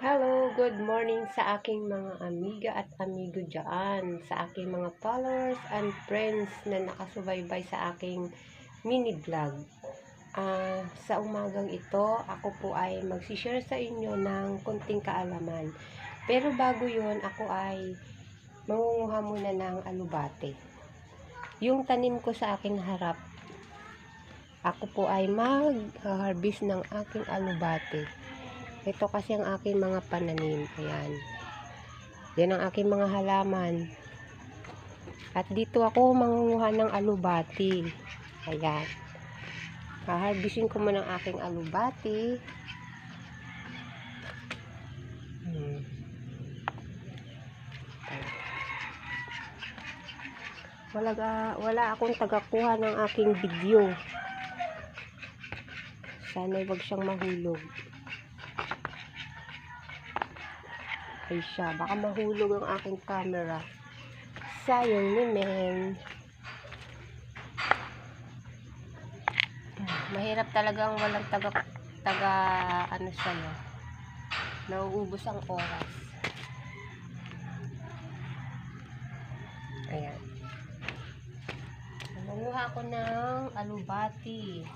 Hello, good morning sa aking mga amiga at amigo dyan, sa aking mga followers and friends na nakasubaybay sa aking mini vlog. Ah, sa umagang ito, ako po ay magsishare sa inyo ng konting kaalaman. Pero bago yon ako ay mangunguha muna ng alubate. Yung tanim ko sa aking harap, ako po ay mag-harvest ng aking alubate. Ito kasi ang aking mga pananim. Ayan. Yan ang aking mga halaman. At dito ako mangunguha ng alubati. Ayan. Haharbisin ko muna ang aking alubati. Hmm. Wala, ga- wala akong tagakuha ng aking video. Sana wag siyang mahulog. Ay siya. Baka mahulog ang aking camera. Sayang naman. Mahirap talagang walang taga, taga ano sa'yo. Nauubos ang oras. Ayan. Nanguha ako ng alubati.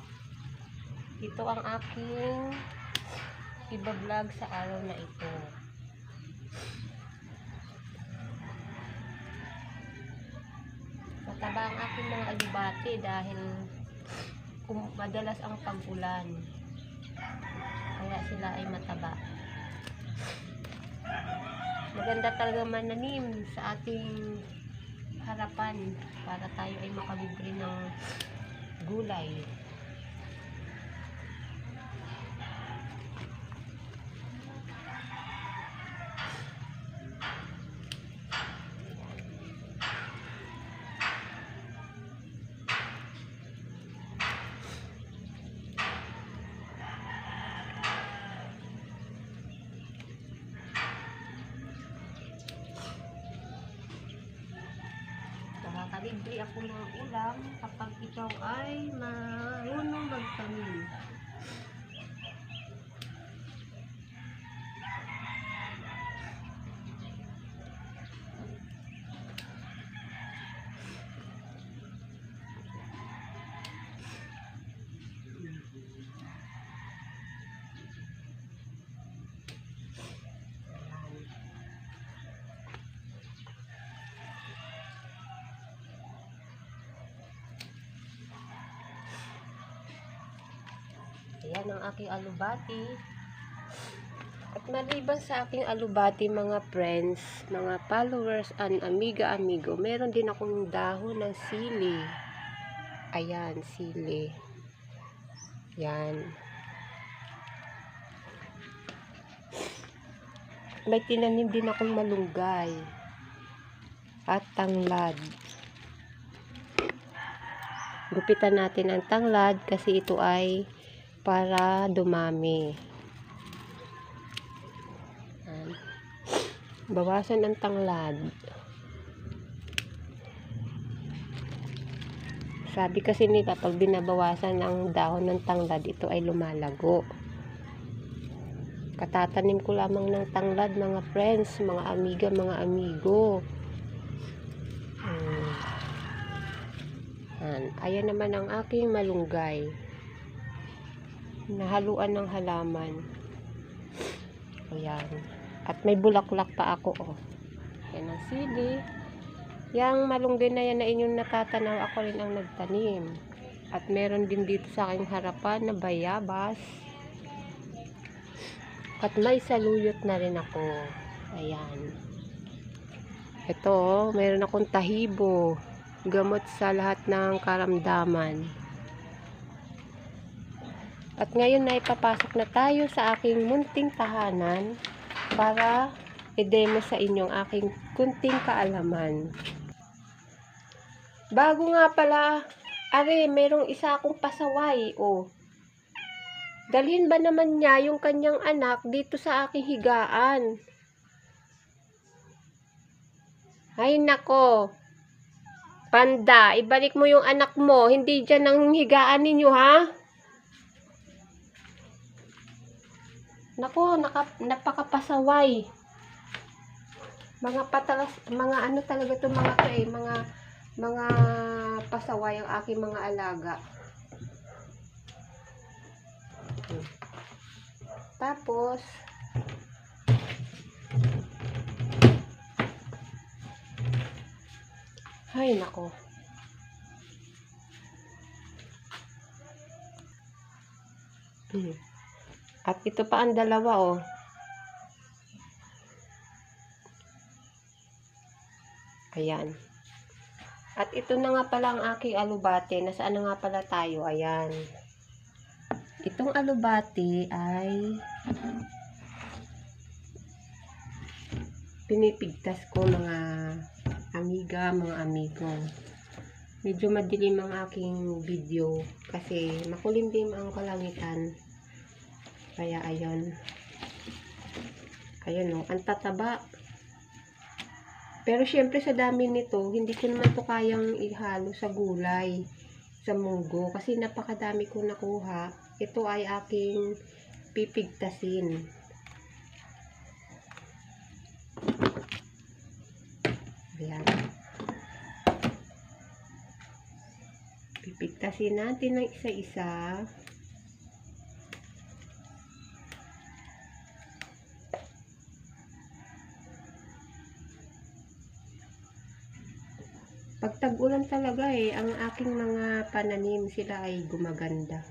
Ito ang aking iba-vlog sa araw na ito. Mataba ang aking mga alubate dahil madalas ang pag-ulan. Kaya sila ay mataba. Maganda talaga mananim sa ating harapan para tayo ay makalibre ng gulay. Nakakalibre ako ng ulam kapag ikaw ay marunong magtanim. Ayan ang aking alubati. At maliban sa aking alubati mga friends, mga followers and amiga-amigo, meron din akong dahon ng sili. Ayan, sili. Yan. May tinanim din akong malunggay. At tanglad. Gupitan natin ang tanglad kasi ito ay para dumami. Yan. Bawasan ang tanglad. Sabi kasi nila, pag binabawasan ang dahon ng tanglad, ito ay lumalago. Katatanim ko lamang ng tanglad, mga friends, mga amiga, mga amigo. Hmm. Yan. Ayan naman ang aking malunggay nahaluan ng halaman. Ayan. At may bulaklak pa ako, oh. Yan ang sili. Yang malunggay na yan na inyong natatanaw, ako rin ang nagtanim. At meron din dito sa aking harapan na bayabas. At may saluyot na rin ako. Ayan. Ito, oh, meron akong tahibo. Gamot sa lahat ng karamdaman. At ngayon na ipapasok na tayo sa aking munting tahanan para i-demo sa inyong aking kunting kaalaman. Bago nga pala, are, merong isa akong pasaway, oh. Dalhin ba naman niya yung kanyang anak dito sa aking higaan? Ay nako. Panda, ibalik mo yung anak mo. Hindi dyan ang higaan ninyo, ha? Nako, naka, napakapasaway. Mga patalas, mga ano talaga to mga to eh, mga mga pasaway ang aking mga alaga. Tapos, ay nako. Hmm. At ito pa ang dalawa oh. Ayan. At ito na nga pala ang aking alubate. Nasaan na nga pala tayo? Ayan. Itong alubate ay pinipigtas ko mga amiga, mga amigo. Medyo madilim ang aking video kasi makulimlim ang kalangitan. Kaya ayun. Ayun o, ang tataba. Pero syempre sa dami nito, hindi ko naman to kayang ihalo sa gulay, sa munggo. Kasi napakadami ko nakuha. Ito ay aking pipigtasin. Ayan. Pipigtasin natin ng isa-isa. Pag tag-ulan talaga eh, ang aking mga pananim sila ay gumaganda.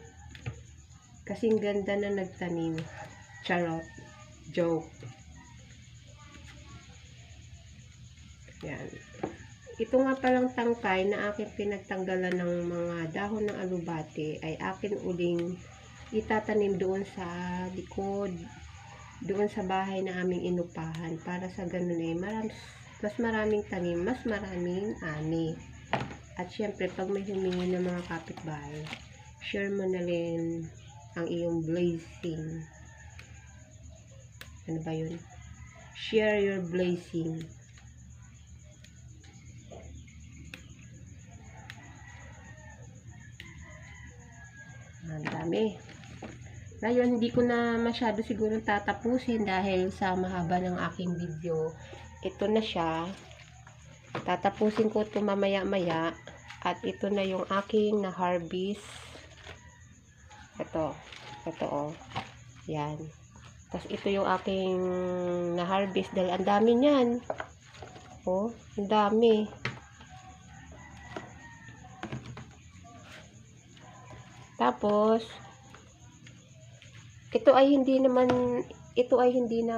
Kasing ganda na nagtanim. Charot. Joke. Yan. Ito nga palang tangkay na aking pinagtanggalan ng mga dahon ng alubate ay akin uling itatanim doon sa likod doon sa bahay na aming inupahan para sa ganun eh marami, mas maraming tanim, mas maraming ani. At syempre, pag may humingi ng mga kapitbahay, share mo na rin ang iyong blazing. Ano ba yun? Share your blazing. Ang dami. Ngayon, hindi ko na masyado siguro tatapusin dahil sa mahaba ng aking video. Ito na siya. Tatapusin ko ito mamaya-maya. At ito na yung aking na-harvest. Ito. Ito oh. Yan. Tapos ito yung aking na-harvest dahil ang dami niyan. Oh, ang dami. Tapos, ito ay hindi naman ito ay hindi na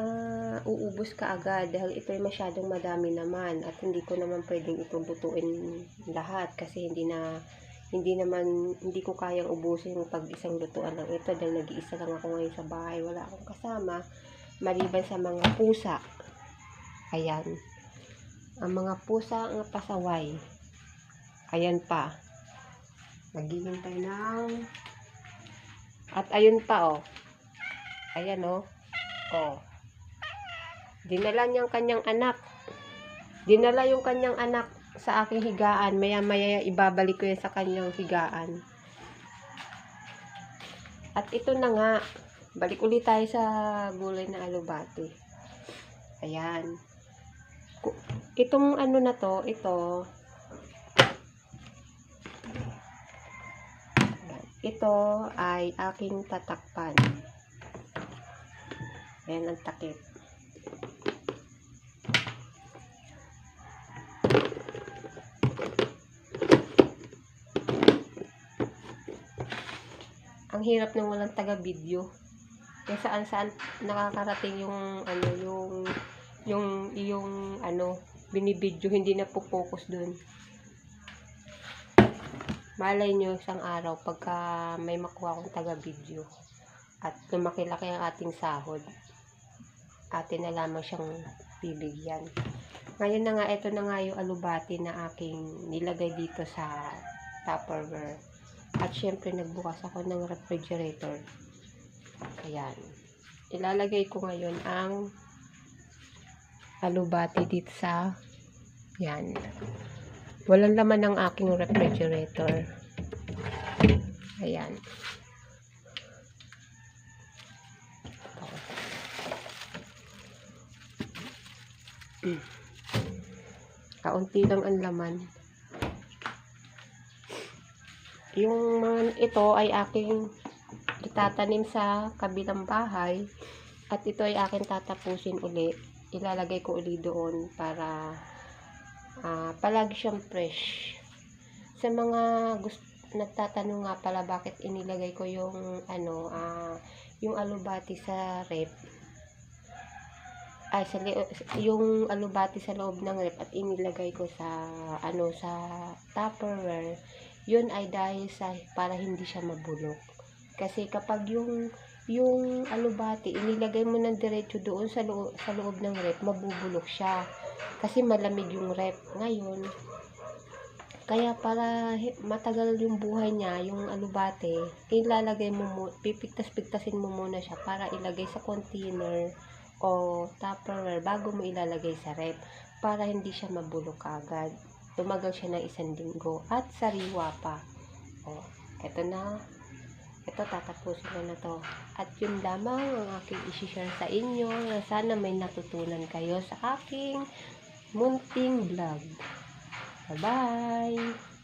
uubos kaagad dahil ito ay masyadong madami naman at hindi ko naman pwedeng itong lutuin lahat kasi hindi na hindi naman hindi ko kayang ubusin yung pag isang lutuan ng ito dahil nag-iisa lang ako ngayon sa bahay wala akong kasama. Maliban sa mga pusa ayan. Ang mga pusa ang pasaway ayan pa. Naghihintay ng at ayun pa oh. Ayan, oh. Oh. Dinala niyang kanyang anak. Dinala yung kanyang anak sa aking higaan. Maya-maya ibabalik ko yan sa kanyang higaan. At ito na nga. Balik ulit tayo sa gulay na alubati. Ayan. Itong ano na to, ito. Ito ay aking tatakpan. Ayan ang takip. Ang hirap ng walang taga-video. Kaya saan saan nakakarating yung ano yung yung yung ano binibidyo hindi na po-focus dun. Malay nyo isang araw pagka may makuha akong taga-video at lumaki-laki ang ating sahod atin na lamang siyang bibigyan. Ngayon na nga, ito na nga yung alubati na aking nilagay dito sa Tupperware. At syempre, nagbukas ako ng refrigerator. Ayan. Ilalagay ko ngayon ang alubati dito sa yan. Walang laman ng aking refrigerator. Ayan. Kaunti lang ang laman. Yung mga ito ay aking itatanim sa kabilang bahay at ito ay akin tatapusin uli. Ilalagay ko uli doon para ah, palagi siyang fresh. Sa mga gusto nagtatanong nga pala bakit inilagay ko yung ano ah yung alubati sa rep ay sa yung alubati sa loob ng rep at inilagay ko sa ano sa tupperware yun ay dahil sa para hindi siya mabulok. Kasi kapag yung yung alubati inilagay mo ng diretso doon sa loob, sa loob ng rep mabubulok siya. Kasi malamig yung rep ngayon. Kaya para matagal yung buhay niya, yung alubate, ilalagay mo, mu- pipigtas-pigtasin mo muna siya para ilagay sa container o tupperware bago mo ilalagay sa rep para hindi siya mabulok agad. Tumagal siya ng isang linggo at sariwa pa. O, eto na. Ito, tatapusin ko na to. At yun lamang ang aking isi-share sa inyo na sana may natutunan kayo sa aking munting vlog. Bye-bye!